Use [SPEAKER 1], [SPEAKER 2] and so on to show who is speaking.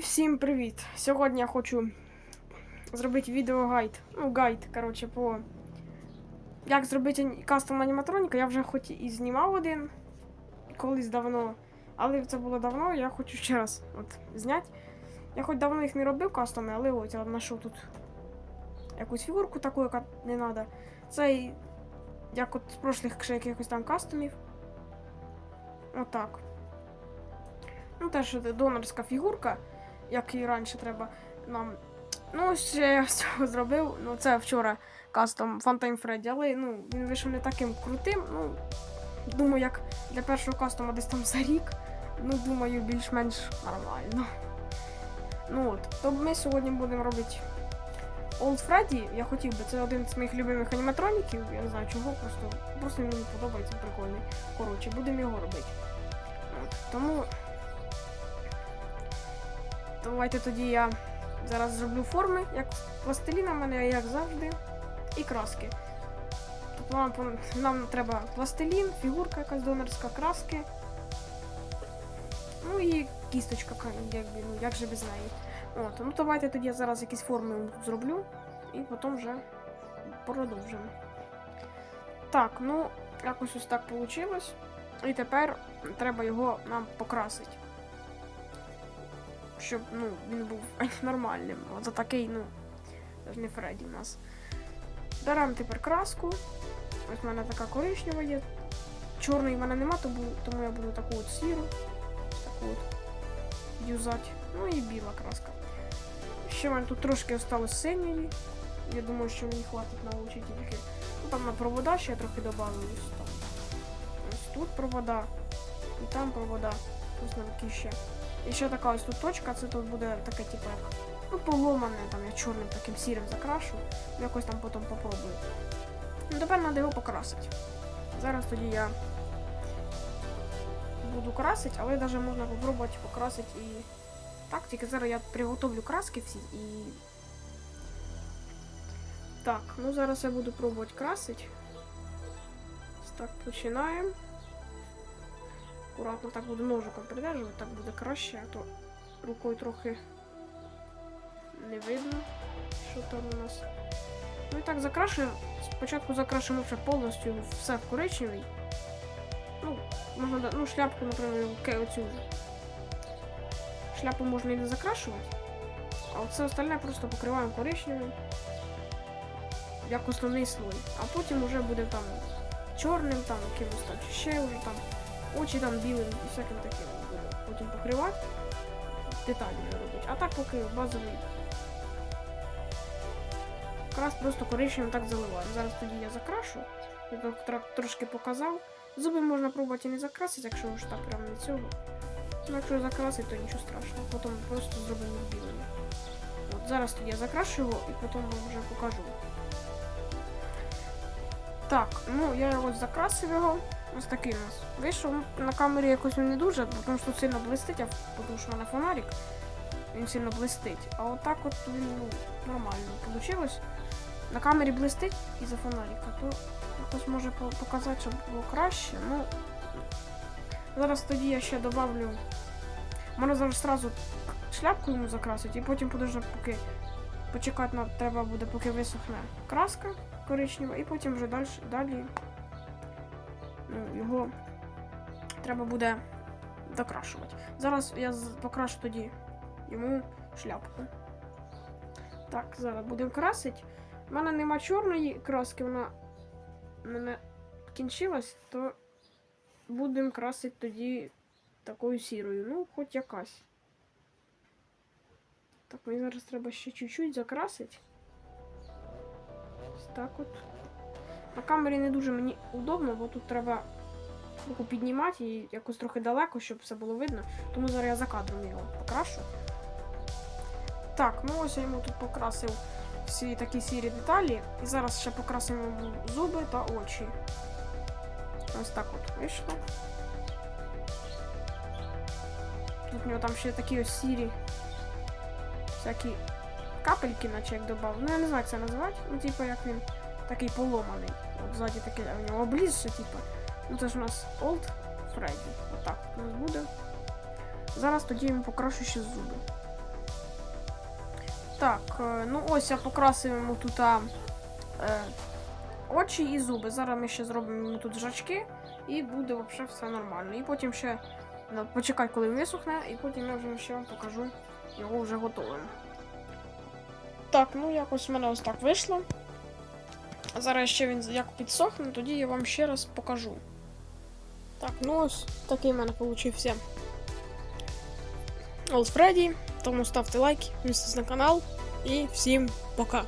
[SPEAKER 1] всім привіт! Сьогодні я хочу зробити відеогайд. Ну, гайд, коротше, по. Як зробити кастом аніматроніка. Я вже хоч і знімав один колись давно. Але це було давно, я хочу ще раз от, зняти. Я хоч давно їх не робив кастоми, але ось я знайшов тут якусь фігурку таку, яка не треба. Це як от з прошлих ще якихось там кастомів. Отак. Ну, теж донорська фігурка, як і раніше треба нам. Ну, ще я з цього зробив. Ну, це вчора кастом Фантайм Фредді, але ну, він вийшов не таким крутим. Ну, думаю, як для першого кастома десь там за рік. Ну, думаю, більш-менш нормально. Ну от, то ми сьогодні будемо робити Old Freddy. Я хотів би, це один з моїх любимих аніматроніків. Я не знаю чого, просто, просто мені подобається, прикольний. Коротше, будемо його робити. От, тому Давайте тоді я зараз зроблю форми, як пластиліна в мене, як завжди, і краски. Тобто нам, нам треба пластилін, фігурка якась донорська, краски. Ну і кісточка, ка- якби, ну, як же без неї. От, ну давайте тоді я зараз якісь форми зроблю і потім вже продовжимо. Так, ну, якось ось так вийшло. І тепер треба його нам покрасити щоб ну, він був нормальним. Оце такий, ну, не Фредді у нас. Беремо тепер краску. Ось в мене така коричнева є. Чорної в мене нема, тому, я буду таку от сіру. Таку от юзати. Ну і біла краска. Ще в мене тут трошки осталось синьої. Я думаю, що мені хватить на очі тільки. Ну там на провода ще я трохи додав. Ось тут провода. І там провода. Ось на такі ще. І ще така ось тут точка, це тут буде таке, типу, як, ну, поломане, там я чорним таким сірим закрашу. Якось там потім попробую. Ну, тепер треба його покрасити. Зараз тоді я буду красити, але навіть можна попробувати покрасити і. Так, тільки зараз я приготовлю краски всі і. Так, ну зараз я буду пробувати красити. Так, починаємо. Акуратно так буду ножиком придержувати, так буде краще, а то рукою трохи не видно, що там у нас. Ну і так закрашуємо. Спочатку закрашуємо вже повністю все в коричневий. Ну, можна, ну, шляпку, наприклад, оцю. Шляпу можна і не закрашувати. А оце остальне просто покриваємо коричневим. Як основний слой. А потім вже буде там чорним, там якимось там, чи ще вже там очі там білим і всяким таким буду потім покривати. Детально робити. А так поки базовий. Крас просто коричневим так заливаю. Зараз тоді я закрашу. Я так трошки показав. Зуби можна пробувати і не закрасити, якщо ж так прямо не цього. Ну, якщо закрасити, то нічого страшного. Потім просто зробимо білими. От зараз тоді я закрашу його і потім вам вже покажу. Так, ну я його закрасив його. Ось такий у нас вийшов. На камері якось він не дуже, тому що сильно блистить, а тому що в мене фонарик. Він сильно блистить. А отак от він ну, нормально вийшло. На камері блистить із-за фонарика, то якось може показати, щоб було краще. Ну, зараз тоді я ще добавлю. Можна зараз одразу шляпку йому закрасити, і потім подожди, поки почекати треба буде, поки висохне краска коричнева, і потім вже далі, далі його треба буде докрашувати. Зараз я покрашу тоді йому шляпку. Так, зараз будемо красити. У мене нема чорної краски, вона мене кінчилась, то будемо красити тоді такою сірою. Ну, хоч якась. Так, мені зараз треба ще чуть-чуть закрасити. Ось так от. На камері не дуже мені удобно, бо тут треба руку піднімати і якось трохи далеко, щоб все було видно. Тому зараз я за кадром його покрашу. Так, ну ось я йому тут покрасив всі такі сірі деталі. І зараз ще покрасимо зуби та очі. Ось так от вийшло. Тут у нього там ще такі ось сірі всякі капельки, наче як додав. Ну я не знаю, як це називати. Ну, типу, як він такий поломаний. Ззаді таке у нього обліз ще, типу. Ну це ж у нас Old Freddy. Отак у нас буде. Зараз тоді йому покрашу ще зуби. Так, е, ну ось я покрасив йому тут а, е, очі і зуби. Зараз ми ще зробимо йому тут жачки, і буде взагалі все нормально. І потім ще почекай, коли він висохне, і потім я вже ще вам покажу його вже готовим. Так, ну якось в мене ось так вийшло. Зараз ще він як підсохне, тоді я вам ще раз покажу. Так, ну ось такий в мене получився Олд Фредді. Тому ставте лайк, підписуйтесь на канал і всім пока.